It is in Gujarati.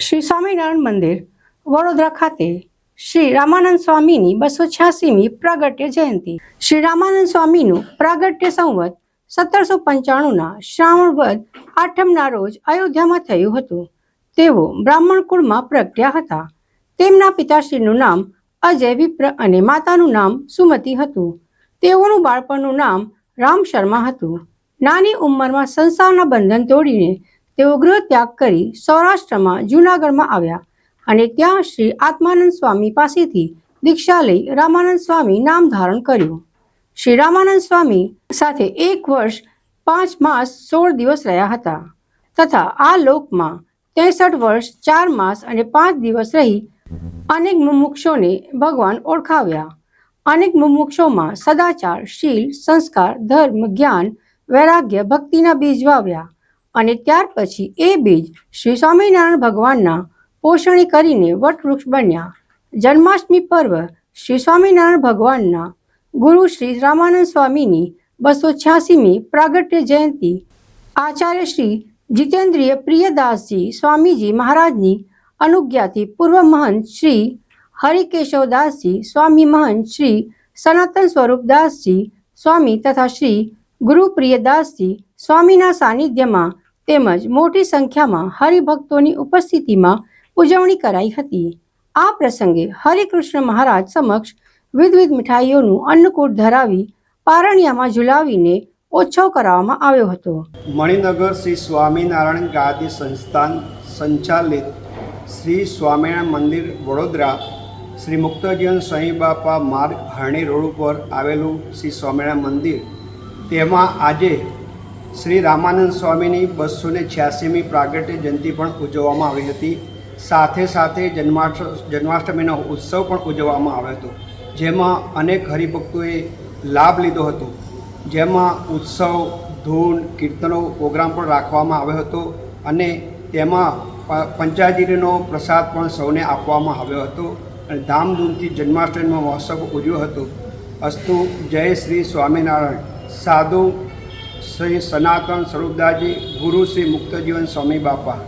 શ્રી સ્વામિનારાયણ મંદિર, વડોદરા ખાતે શ્રી રામાનંદ સ્વામીની બસો છ્યાસીમી પ્રાગટ્ય જયંતિ. શ્રી રામાનંદ સ્વામીનું પ્રાગટ્ય સંવત સત્તરસો પંચાણુંના શ્રાવણ વદ આઠમના રોજ અયોધ્યામાં થયું હતું. તેઓ બ્રાહ્મણ કુળમાં પ્રગટ્યા હતા. તેમના પિતાશ્રીનું નામ અજય વિપ્ર અને માતાનું નામ સુમતી હતું. તેઓનું બાળપણનું નામ રામ શર્મા હતું. નાની ઉંમરમાં સંસારના બંધન તોડીને તેઓ ગૃહ ત્યાગ કરી સૌરાષ્ટ્રમાં, જૂનાગઢમાં આવ્યા અને ત્યાં શ્રી આત્માનંદ સ્વામી પાસેથી દીક્ષા લઈ રામાનંદ સ્વામી નામ ધારણ કર્યું. શ્રી રામાનંદ સ્વામી સાથે એક વર્ષ પાંચ માસ સોળ દિવસ રહ્યા હતા તથા આ લોકમાં ત્રેસઠ વર્ષ, ચાર માસ અને પાંચ દિવસ રહી અનેક મુમુક્ષોને ભગવાન ઓળખાવ્યા. અનેક મુમુક્ષોમાં સદાચાર, શીલ, સંસ્કાર, ધર્મ, જ્ઞાન, વૈરાગ્ય, ભક્તિના બીજ વાવ્યા. અને ત્યાર પછી એ બીજ શ્રી સ્વામિનારાયણ ભગવાનના પોષણી કરીને વટવૃક્ષ બન્યા. જન્માષ્ટમી પર્વ શ્રી સ્વામિનારાયણ ભગવાનના ગુરુ શ્રી રામાનંદ સ્વામીની બસો છ્યાસીમી પ્રાગટ્ય જયંતિ. આચાર્ય શ્રી જીતેન્દ્રિય પ્રિયદાસજી સ્વામીજી મહારાજની અનુજ્ઞાથી પૂર્વ મહંત શ્રી હરિકેશવદાસજી, સ્વામી મહંત શ્રી સનાતન સ્વરૂપદાસજી સ્વામી તથા શ્રી ગુરુપ્રિયદાસજી સ્વામીના સાનિધ્યમાં તેમજ મોટી સંખ્યામાં હરિભક્તોની ઉપસ્થિતિમાં ઉજવણી કરાઈ હતી. આ પ્રસંગે હરિકૃષ્ણ મહારાજ સમક્ષ વિધવિધ મીઠાઈઓનું અન્નકૂટ ધરાવી પારણિયામાં ઝુલાવીને ઓછો કરાવવામાં આવ્યો હતો. મણિનગર શ્રી સ્વામિનારાયણ ગાદી સંસ્થાન સંચાલિત શ્રી સ્વામિનારાયણ મંદિર વડોદરા શ્રી મુક્તજીવન સ્વામી માર્ગ હારણી રોડ ઉપર આવેલું શ્રી સ્વામિનારાયણ મંદિર. તેમાં આજે શ્રી રામાનંદ સ્વામીની બસો ને છ્યાસીમી પ્રાગટ્ય જયંતિ પણ ઉજવવામાં આવી હતી. સાથે સાથે જન્માષ્ટ, જન્માષ્ટમીનો ઉત્સવ પણ ઉજવવામાં આવ્યો હતો. જેમાં અનેક હરિભક્તોએ લાભ લીધો હતો. જેમાં ઉત્સવ, ધૂન, કીર્તનો પ્રોગ્રામ પણ રાખવામાં આવ્યો હતો અને તેમાં પંચાજીરીનો પ્રસાદ પણ સૌને આપવામાં આવ્યો હતો. અને ધામધૂમથી જન્માષ્ટમીનો મહોત્સવ ઉજવ્યો હતો. અસ્તુ, જય શ્રી સ્વામિનારાયણ. સાધુ શ્રી સનાતન સ્વરૂપદાસજી ગુરુ શ્રી મુક્તજીવન સ્વામી બાપા.